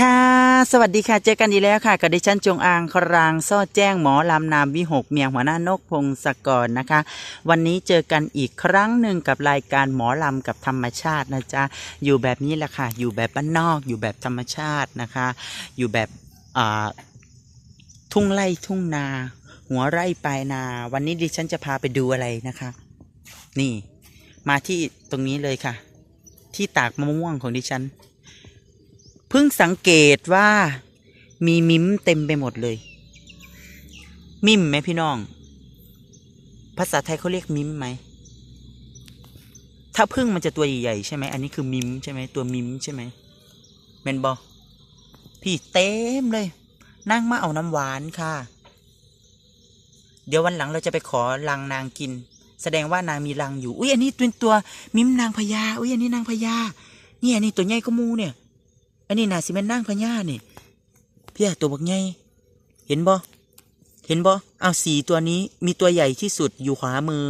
ค่ะ สวัสดีค่ะ เจอกันอีกแล้วค่ะกับดิฉันจงอางครางซ่อแจ้งหมอลำนามวิหกเมียงหัวหน้านกพงศกรนะคะ วันนี้เจอกันอีกครั้งหนึ่งกับรายการหมอลำกับธรรมชาตินะจ๊ะ อยู่แบบนี้แหละค่ะ อยู่แบบบ้านนอก อยู่แบบธรรมชาตินะคะ อยู่แบบทุ่งไร่ทุ่งนา หัวไร่ปลายนา วันนี้ดิฉันจะพาไปดูอะไรนะคะ นี่ มาที่ตรงนี้เลยค่ะ ที่ตากมะม่วงของดิฉัน เพิ่งสังเกตว่ามีมิมเต็มไปหมดเลย มิมไหมพี่น้อง ภาษาไทยเขาเรียกมิมไหม ถ้าพึ่งมันจะตัวใหญ่ๆใช่ไหม อันนี้คือมิมใช่ไหมตัวมิมใช่ไหมเมนบอพี่เต็มเลย นั่งมาเอาน้ำหวานค่ะ เดี๋ยววันหลังเราจะไปขอรังนางกิน แสดงว่านางมีรังอยู่ อุ้ยอันนี้เป็นตัวมิมนางพญา อุ้ยอันนี้นางพญานี่อันนี้ตัวใหญ่ก็มูเนี่ย อันนี้น่าสิเป็นนางพญานี่เพี่ยตัวบักใหญ่เห็นบ่เห็นบ่เอาสีตัวนี้มีตัวใหญ่ที่สุดอยู่ขวามือ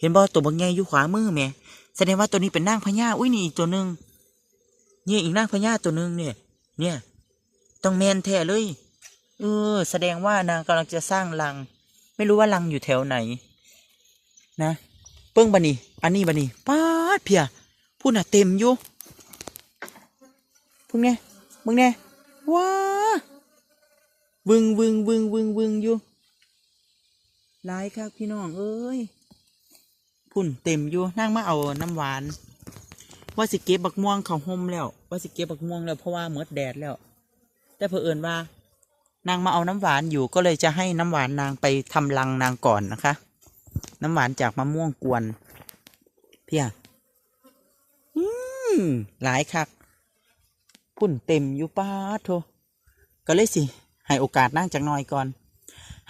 เห็นบ่ตัวบักใหญ่อยู่ขวามือแหม่แสดงว่าตัวนี้เป็นนางพญาอุ้ยนี่อีกตัวหนึ่งเนี่ยอีกนางพญาตัวหนึ่งเนี่ย เนี่ย ต้องแมนแท้เลยเออ แสดงว่านางกำลังจะสร้างรัง ไม่รู้ว่ารังอยู่แถวไหน นะ เปิ้งบันนี่อันนี้บันนี่ป้าเพียพูดน่ะเต็มอยู่ พึ่งเนี่ยมึงเนี่ยว้าวึงวึงวึงวึงวึงอยู่หลายครับพี่น้องเอ้ยพุ่นเต็มอยู่นั่งมาเอาน้ำหวาน ว่าสิเก็บบักม่วงเขาห่มแล้ว ว่าสิเก็บบักม่วงแล้วเพราะว่าเมดแดดแล้ว แต่เผอิญว่านางมาเอาน้ำหวานอยู่ก็เลยจะให้น้ำหวานนางไปทำรังนางก่อนนะคะ น้ำหวานจากมะม่วงกวนเพียอืมหลายคัก พุ่นเต็มอยู่ป้าโทก็เลยสิ ให้โอกาสนางจักน่อยก่อน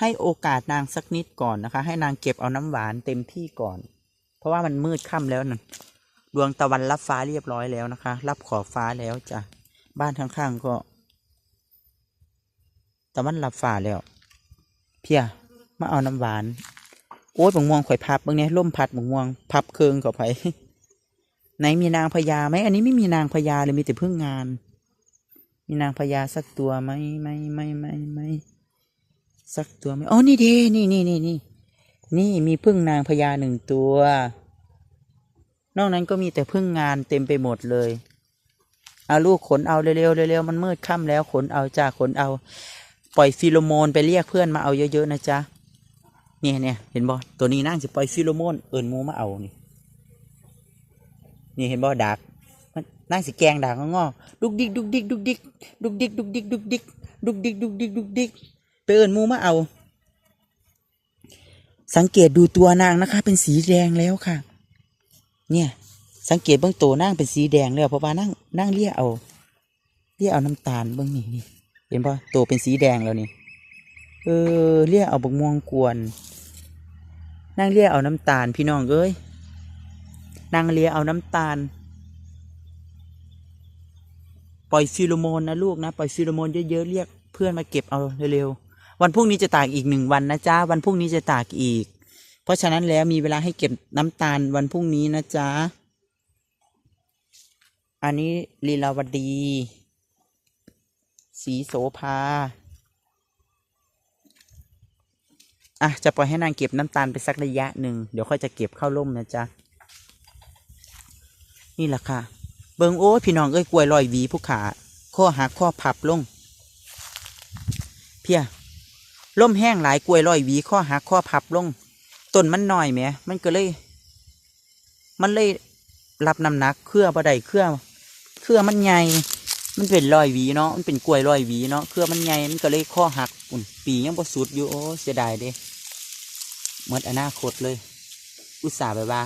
ให้โอกาสนางสักนิดก่อนนะคะ ให้นางเก็บเอาน้ำหวานเต็มที่ก่อน เพราะว่ามันมืดค่ำแล้วนั่นดวงตะวันรับฟ้าเรียบร้อยแล้วนะคะ รับขอบฟ้าแล้วจ้ะบ้านข้างๆก็ ตะวันรับฟ้าแล้ว เพียมาเอาน้ำหวานโอ้ยบังม่วงข่อยพับเบางเนี้ยล่มพัดบังม่วงพับเคืองกับไผไหนมีนางพญาไหมอันนี้ไม่มีนางพญาเลยมีแต่พึ่งงาน มีนางพญาสักตัวไหมไม่ไม่ไม่ไม่สักตัวไหมอ๋อนี่เดนี่นี่นี่นี่นี่มีพึ่งนางพญาหนึ่งตัว นอกนั้นก็มีแต่พึ่งงานเต็มไปหมดเลยเอาลูกขนเอาเร็วๆเร็วๆมันมืดค่ำแล้วขนเอาจ้าขนเอา ปล่อยฟิโลโมนไปเรียกเพื่อนมาเอาเยอะๆนะจ๊ะเนี่ยเนี่ยเห็นบ่ตัวนี้นั่งจะปล่อยฟิโลโมนเอิญมูมาเอานี่นี่เห็นบ่ดัก นั่งสิแกงดักงอดุกดิกดุกดิกดุกดิกดุกดิกดุกดิกดุกดิกดุกดิกดุกดิกดุกดิกไปเอิญมูมาเอา สังเกตดูตัวนางนะคะ เป็นสีแดงแล้วค่ะ เนี่ย สังเกตเบื้องตัวนางเป็นสีแดงแล้วเพราะว่านั่งนั่งเลี่ยเอาเลี่ยเอาน้ำตาลเบื้องนี่นี่เห็นป่ะตัวเป็นสีแดงแล้วนี่เออเลี่ยเอาบกม่วงกวนนั่งเลี่ยเอาน้ำตาลพี่น้องเอ้ยนางเลียเอาน้ำตาล ปล่อยฟิโลโมนนะลูกนะปล่อยฟิโลโมนเยอะๆเรียกเพื่อนมาเก็บเอาเร็วๆวันพรุ่งนี้จะตากอีกหนึ่งวันนะจ๊ะวันพรุ่งนี้จะตากอีก เพราะฉะนั้นแล้วมีเวลาให้เก็บน้ำตาลวันพรุ่งนี้นะจ๊ะอันนี้ลีลาวดี สีโสภาอะจะปล่อยให้นางเก็บน้ำตาลไปสักระยะหนึ่งเดี๋ยวค่อยจะเก็บเข้าร่มนะจ๊ะนี่แหละค่ะ เบิงโอ้พี่น้องเอ้ยกล้วยลอยหวีผู้ขาข้อหักข้อพับลง เพียล่มแห้งหลายกล้วยลอยหวีข้อหักข้อพับลงต้นมันหน้อยแหมมันก็เลย มันเลยรับน้ำหนักเครือบ่ได้เครือเครือมันใหญ่มันเป็นลอยหวีเนาะมันเป็นกล้วยลอยหวีเนาะเครือมันใหญ่มันก็เลยข้อหักอุ่นปียังบ่สุดอยู่โอ้เสียดายเด้หมดอนาคตเลย อุตส่าห์ไปว่า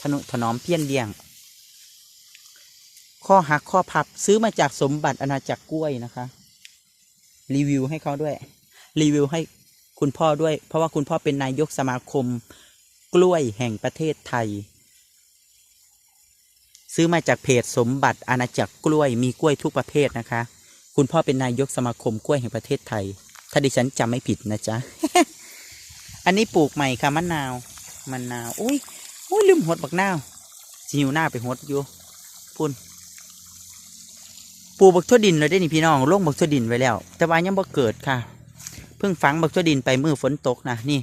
ทนุถนอมเพี้ยนเลี้ยง ข้อหักข้อพับซื้อมาจากสมบัติอาณาจักรกล้วยนะคะ รีวิวให้เขาด้วย รีวิวให้คุณพ่อด้วย เพราะว่าคุณพ่อเป็นนายกสมาคม กล้วยแห่งประเทศไทย ซื้อมาจากเพจสมบัติอาณาจักรกล้วยมีกล้วยทุกประเภทนะคะ คุณพ่อเป็นนายกสมาคมกล้วยแห่งประเทศไทย ถ้าดิฉันจำไม่ผิดนะจ๊ะอันนี้ปลูกใหม่ค่ะมะนาวมะนาวอุ้ยอุ้ยลืมหดบักนาวสิหิวหน้าไปหดอยู่พุ่น ปลูกบักทั่วดินเลยได้นี่พี่น้องลงบักทั่วดินไว้แล้ว แต่ว่ายังบ่เกิดค่ะ เพิ่งฝังบักทั่วดินไปมือฝนตกนะนี่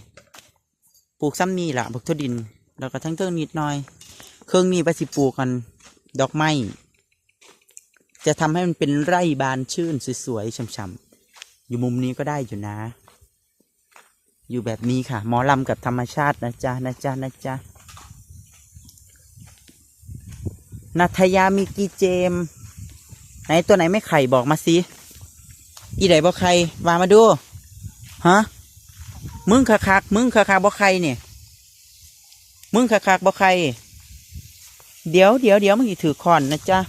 ปลูกซ้ำนี่ละบักทั่วดิน แล้วก็ทั้งเครื่องนิดหน่อย เครื่องนี้ไปสิปลูกกันดอกไม้จะทำให้มันเป็นไร่บานชื่นสวยๆช่ำๆอยู่มุมนี้ก็ได้อยู่นะ อยู่แบบนี้ค่ะ หมอลำกับธรรมชาตินะจ๊ะนะจ๊ะนะจ๊ะนัทยามีกีเจม ไหนตัวไหนไม่ไข่บอกมาสิอีไหนบอกไข่วามาดูฮะมึงคักคักมึงคักคักบอกไข่เนี่ยมึงคักคักบอกไข่เดี๋ยวเดี๋ยวเดี๋ยวมึงถือคอนนะจ๊ะ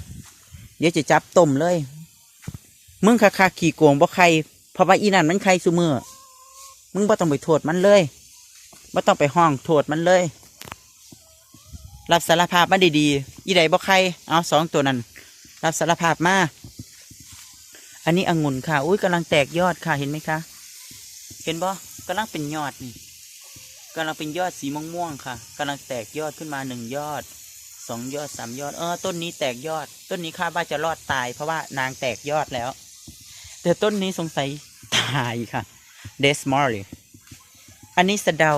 เดี๋ยวจะจับต้มเลย มึงคักคักขี่โกงบอกไข่เพราะว่าอีนั่นมันไข่ซุมือมึงบ่ต้องไปโทษมันเลยบ่ต้องไปห้องโทษมันเลย รับสารภาพมาดีๆอีใดบ่ใคร เอาสองตัวนั้น รับสารภาพมาอันนี้องุ่นค่ะ อุ้ยกำลังแตกยอดค่ะเห็นไหมคะ เห็นบ่กำลังเป็นยอดนี่กำลังเป็นยอดสีม่วงๆค่ะกำลังแตกยอดขึ้นมาหนึ่งยอดสองยอดสามยอดเออต้นนี้แตกยอด ต้นนี้คาดว่าจะรอดตาย เพราะว่านางแตกยอดแล้ว แต่ต้นนี้สงสัยตายค่ะเดสมอร์ลอันนี้สะเดา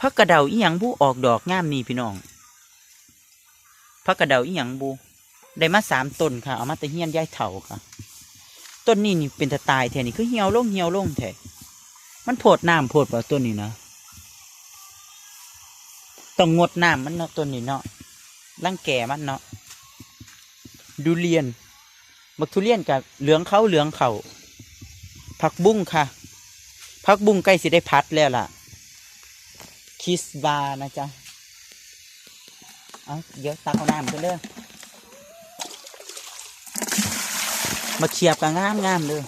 พักกระเดาอีหยังบูออกดอกงามนี่พี่น้องพักกระเดาอีหยังบู ได้มาสามต้นค่ะ เอามาแต่เฮียนย้ายเถาค่ะ ต้นนี้นี่เป็นตะตายแท้นี่คือเหี่ยวลงเหี่ยวลงแท้มันโพดน้ำโพดว่าต้นนี้นะต้องงดน้ำมันเนาะต้นนี้เนาะร่างแก่มันเนาะดูเรียนบักทุเรียนกับเหลืองเขาเหลืองเขาผักบุ้งค่ะผักบุ้งใกล้สิได้พัดแล้วล่ะ คิสบานะจ๊ะ เอาเดี๋ยวตักเอาน้ำกันเด้อ มาเขียบกันงามงามๆเลย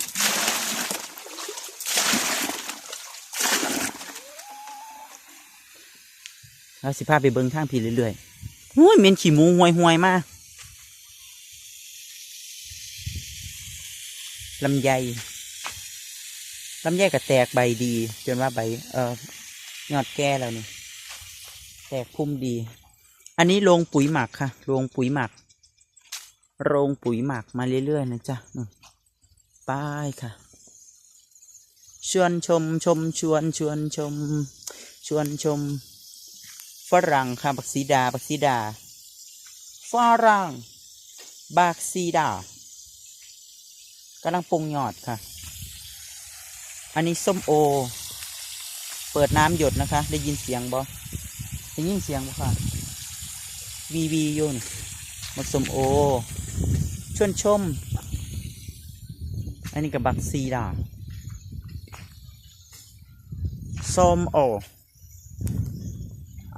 เราสิพาไปเบิ้งทางพี่เรื่อยๆหุ้ยเหม็นขี้หมูห่วยห่วยๆมากลำไยลำไยก็แตกใบดี จนว่าใบ เออยอดแก่แล้วนี่ แตกพุ่มดี อันนี้โรงปุ๋ยหมักค่ะโรงปุ๋ยหมัก โรงปุ๋ยหมักมาเรื่อยๆนะจ๊ะป้ายค่ะ ชวนชมชมชวนชวนชม ชวนชม ฝรั่งค่ะบักซีดาบักซีดาฝรั่งบักซีดากำลังปรุงยอดค่ะ อันนี้ส้มโอ เปิดน้ำหยดนะคะ ได้ยินเสียงบ่ได้ยินเสียงบ่ค่ะวีวียุ่นมักส้มโอ ชวนชม อันนี้กับบักซีดาส้มโอ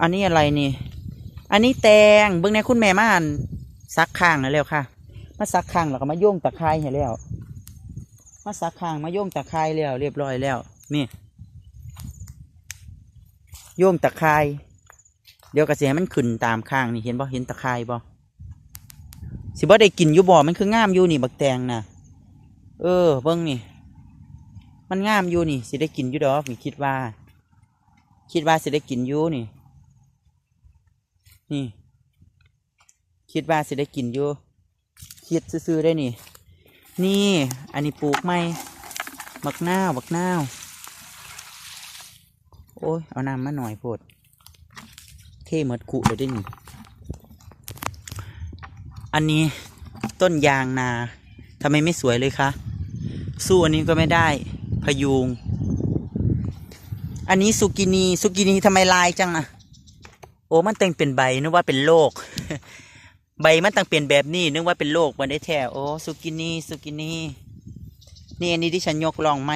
อันนี้อะไรนี่ อันนี้แตงเบิ่งในคุณแม่มาอ่านซักข้างแล้วค่ะ มาซักข้างแล้วก็มาโยงตะไคร้ให้แล้ว มาซักข้างมาโยงตะไคร้แล้ว เรียบร้อยแล้ว นี่โยงตะไคร้เดี๋ยวกระเสียมันขึ้นตามข้างนี่เห็นบ่เห็นตะไคร้บ่ สิบ่ได้กินอยู่บ่มันคืองามอยู่นี่ บักแตงนะเออเบิ่งนี่ มันงามอยู่นี่สิได้กินอยู่ดอกนี่คิดว่า คิดว่าสิได้กินอยู่นี่ นี่ คิดว่าสิได้กินอยู่คิดซื้อได้นี่ นี่ อันนี้ปลูกไม่บักนาวบักนาวโอ้ย เอาน้ำมาหน่อยโพดเท่เหมือนกุเลยได้นี่ อันนี้ต้นยางนาทำไมไม่สวยเลยคะ สู้อันนี้ก็ไม่ได้พยุง อันนี้สุกินีสุกินีทำไมลายจังอะโอ้มันแต่งเป็นใบนึกว่าเป็นโรคใบมันตั้งเป็นแบบนี้นึกว่าเป็นโรคมันได้แท้โอ้สุกินีสุกินีนี่อันนี้ที่ฉันยกลองไหม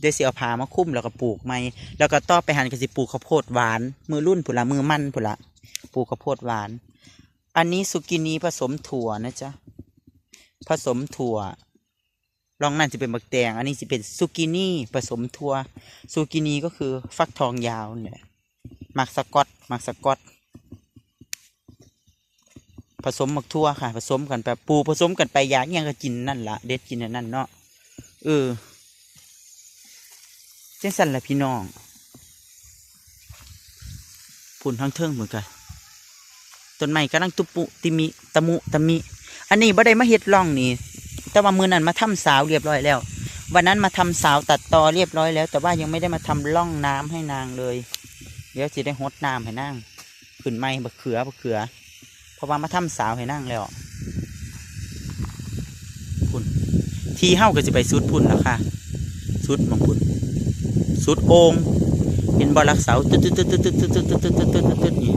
เดี๋ยวเสิเอาผ้ามาคุ้มแล้วก็ปลูกไม้แล้วก็ต่อไปหันก็สิปลูกข้าวโพดหวาน มือรุ่นผุละมือมั่นผุละปลูกข้าวโพดหวาน อันนี้สุกินีผสมถั่วนะจ๊ะ ผสมถั่วลองนั่นจะเป็นบักแตง อันนี้จะเป็นสุกินีผสมถั่วสุกินีก็คือฟักทองยาวเนี่ยมักสกอตมักสกอตผสมหมักทั่วค่ะ ผสมกันไปปูผสมกันไปอยากอิหยังก็กินนั่นละเด็ดกินนั่นเนาะเออเจ้าสันละพี่น้องผุนทั้งเทิงเหมือนกัน ต้นไม้กำลังตุปุติมิตะมุตะมิ อันนี้บ่ได้มาเฮ็ดร่องนี่ แต่ว่ามือนั้นมาทำสาวเรียบร้อยแล้ว วันนั้นมาทำสาวตัดตอเรียบร้อยแล้ว แต่ว่ายังไม่ได้มาทำร่องน้ำให้นางเลย เดี๋ยวจะได้หดน้ำให้นางขึ้นไม้บะเขือบะเขือ เพราะว่ามาทำสาวให้นางแล้วพุ่นทีเฮ้าก็จะไปสุดพุ่นแล้วค่ะสุดมองพุ่นสุดโองเห็นบ่รักเสาตึ๊ดตึ๊ดตึ๊ดตึ๊ดตึ๊ดตึ๊ดตึ๊ดตึ๊ดตึ๊ดตึ๊ดตึ๊ดนี่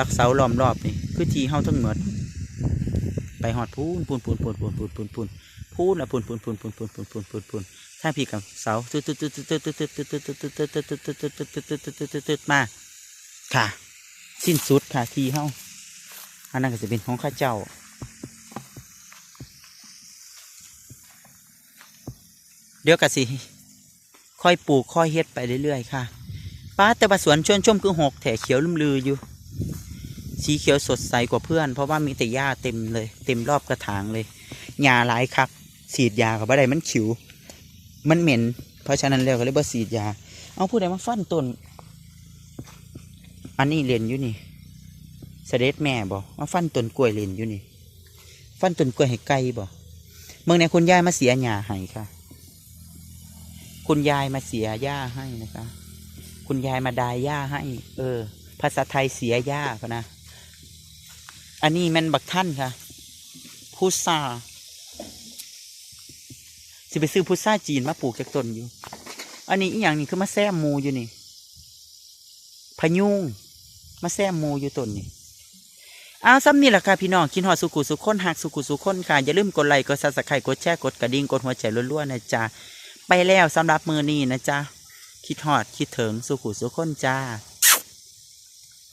รักเสาล้อมรอบนี่คือทีเฮาทั้งหมด ไปหอดพูนพูนพูนพูนพูนพูนพูนพูนพูนละพูนพูนพูนพูนพูนพูนพูนพูนพูนถ้าพี่กับเสาตึ๊ดตึ๊ดตึ๊ดตึ๊ดตึ๊ดตึ๊ดตึ๊ดตึ๊ดตึ๊ดตึ๊ดตึ๊ดตึ๊ดตึ๊ดตึ๊ดตึ๊ดตึ๊ดตึ๊ดตึ๊ดตึ๊ดมาค่ะ สิ้นสุดค่ะทีเฮาอันนั้นก็จะเป็นของข้าเจ้าเดี๋ยวก็สิ ค่อยปลูกค่อยเฮ็ดไปเรื่อยๆ ค่ะป้าแต่ว่าสวนชวนชมคือหกแถเขียวลืมลืออยู่ สีเขียวสดใสกว่าเพื่อน เพราะว่ามีแต่หญ้าเต็มเลย เต็มรอบกระถางเลยหญ้าหลายคักสีดยากับอะไรมันขิว มันเหม็น เพราะฉะนั้นแล้วก็เลยบ่สีดยา เอาผู้ใดมาฟันต้น อันนี้เรียนอยู่นี่เสด็จแม่บอกมาฟันต้นกล้วยเรียนอยู่นี่ ฟันต้นกล้วยให้ไก่บอกเมื่อไหนคุณยายมาเสียหญ้าให้ค่ะ คุณยายมาเสียหญ้าให้นะคะ คุณยายมาดายหญ้าให้ เออ ภาษาไทยเสียหญ้าพะนะ อันนี้แมันบักท่านค่ะพุทราสิไปซื้อพุทราจีนมาปลูกจากต้นอยู่ อันนี้อีกอย่างนี้คือมาแซมมูอยู่นี่พยุงมาแซมมูอยู่ต้นนี่อ้าวซ้ำนี่แหละค่ะพี่น้องกินหอดสุกุสุขคนหักสุกุสุขคนค่ะอย่าลืมกดไลค์กดซับสไครต์กดแชร์กดกระดิ่งกดหัวใจรัวๆนะจ๊ะไปแล้วสำหรับมือนี้นะจ๊ะคิดหอดคิดถึงสุขุสุขคนจ้า